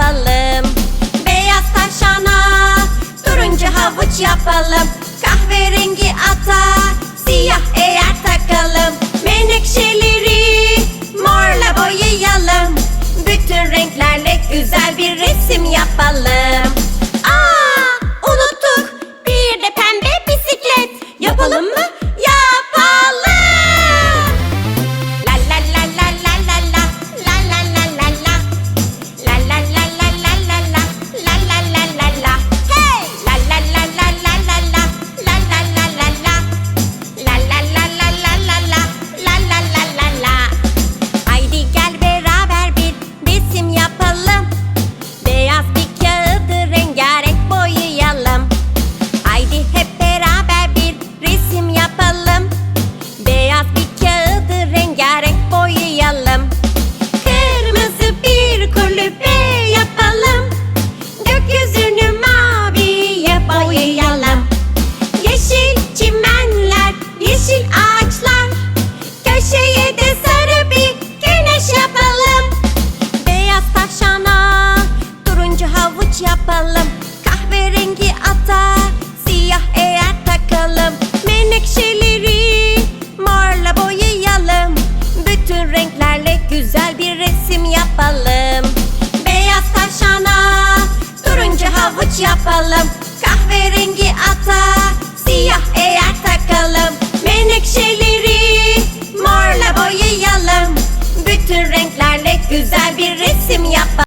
yapalım. Beyaz tavşana turuncu havuç yapalım. Kahverengi ata siyah eğer takalım. Menekşeleri morla boyayalım. Bütün renklerle güzel bir resim yapalım. Güzel bir resim yapalım